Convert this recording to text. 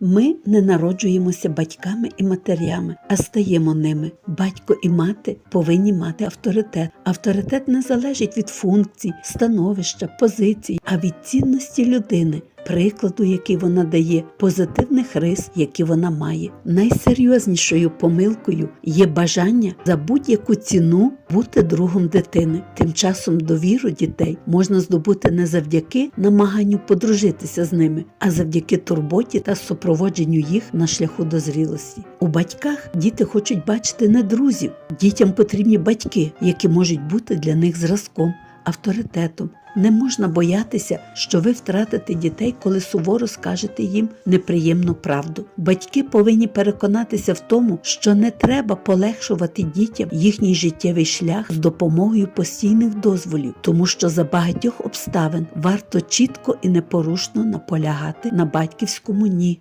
Ми не народжуємося батьками і матерями, а стаємо ними. Батько і мати повинні мати авторитет. Авторитет не залежить від функцій, становища, позицій, а від цінності людини. Прикладу, який вона дає, позитивних рис, які вона має. Найсерйознішою помилкою є бажання за будь-яку ціну бути другом дитини. Тим часом довіру дітей можна здобути не завдяки намаганню подружитися з ними, а завдяки турботі та супроводженню їх на шляху до зрілості. У батьках діти хочуть бачити не друзів, дітям потрібні батьки, які можуть бути для них зразком, авторитетом. Не можна боятися, що ви втратите дітей, коли суворо скажете їм неприємну правду. Батьки повинні переконатися в тому, що не треба полегшувати дітям їхній життєвий шлях з допомогою постійних дозволів, тому що за багатьох обставин варто чітко і непорушно наполягати на батьківському ні.